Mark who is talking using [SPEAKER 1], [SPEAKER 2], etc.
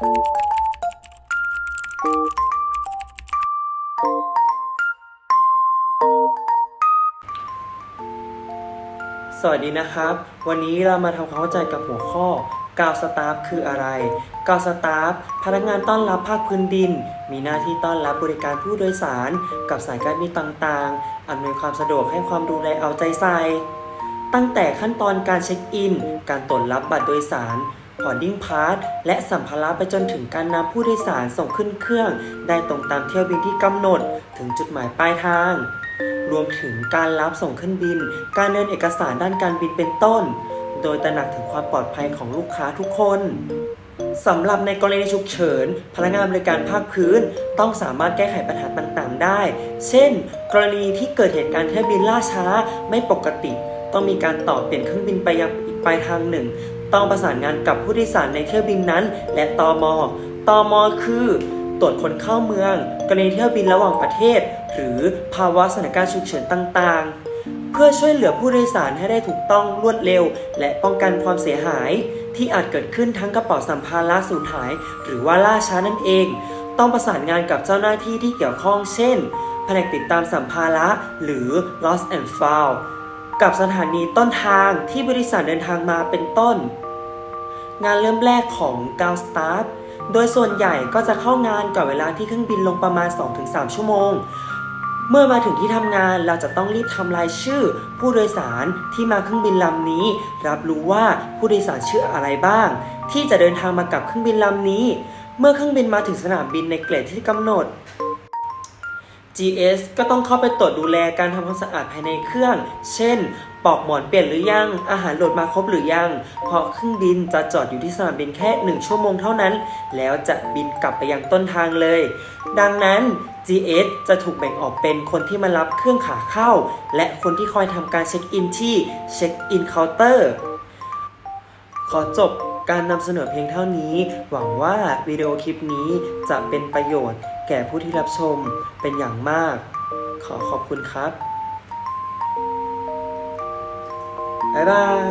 [SPEAKER 1] สวัสดีนะครับ วันนี้เรามาทำความเข้าใจกับหัวข้อกาวสตาฟคืออะไร กาวสตาฟพนักงานต้อนรับภาคพื้นดิน มีหน้าที่ต้อนรับบริการผู้โดยสาร กับสายการบินต่างๆ อำนวยความสะดวกให้ความดูแลเอาใจใส่ ตั้งแต่ขั้นตอนการเช็คอิน การตรวจรับบัตรโดยสาร พอร์ดิ้งพาสและสัมภาระไปจนถึงการนำผู้โดยสารส่งขึ้นเครื่อง ได้ตรงตามเที่ยวบินที่กำหนดถึงจุดหมายปลายทาง รวมถึงการรับส่งขึ้นบิน การเดินเอกสารด้านการบินเป็นต้น โดยตระหนักถึงความปลอดภัยของลูกค้าทุกคนสำหรับในกรณีฉุกเฉิน พนักงานบริการภาคพื้น ต้องสามารถแก้ไขปัญหาต่างๆ ได้ เช่น กรณีที่เกิดเหตุการณ์เที่ยวบินล่าช้าไม่ปกติ ต้องมีการต่อเปลี่ยนเครื่องบินไปยังอีกปลายทางหนึ่ง ต้องประสานงานกับผู้โดยสารในเที่ยวบินนั้น และตมตมคือตรวจคนเข้าเมืองกรณีเที่ยวบินระหว่างประเทศ หรือภาวะสถานการณ์ฉุกเฉินต่างๆ เพื่อช่วยเหลือผู้โดยสารให้ได้ถูกต้องรวดเร็ว และป้องกันความเสียหาย ที่อาจเกิดขึ้นทั้งกระเป๋าสัมภาระสูญหาย หรือว่าล่าช้านั่นเอง ต้องประสานงานกับเจ้าหน้าที่ที่เกี่ยวข้องเช่นแผนกติดตามสัมภาระหรือ lost and found กับสถานีต้นทางที่บริษัทเดินทางมาเป็นต้น งานเริ่มแรกของกาวสตาร์ทโดยส่วนใหญ่ก็จะเข้างานก่อนเวลาที่เครื่องบินลงประมาณ 2-3 ชั่วโมง เมื่อมาถึงที่ทำงานเราจะต้องรีบทำรายชื่อ ผู้โดยสารที่มาเครื่องบินลำนี้ รับรู้ว่าผู้โดยสารชื่ออะไรบ้าง ที่จะเดินทางมากับเครื่องบินลำนี้ เมื่อเครื่องบินมาถึงสนามบินในเกรดที่กำหนด GS ก็ต้องเข้าไปตรวจดูแลการทำความสะอาดภายในเครื่อง เช่นปลอกหมอนเปลี่ยนหรือยัง อาหารโหลดมาครบหรือยัง เพราะเครื่องบินจะจอดอยู่ที่สนามบินแค่ 1 ชั่วโมงเท่านั้น แล้วจะบินกลับไปยังต้นทางเลย ดังนั้น GS จะถูกแบ่งออกเป็นคนที่มารับเครื่องขาเข้า และคนที่คอยทำการเช็คอินที่เช็คอินเคาน์เตอร์ ขอจบ การนำเสนอเพียงเท่านี้ หวังว่าวิดีโอคลิปนี้จะเป็นประโยชน์แก่ผู้ที่รับชมเป็นอย่างมาก ขอขอบคุณครับ บ๊ายบาย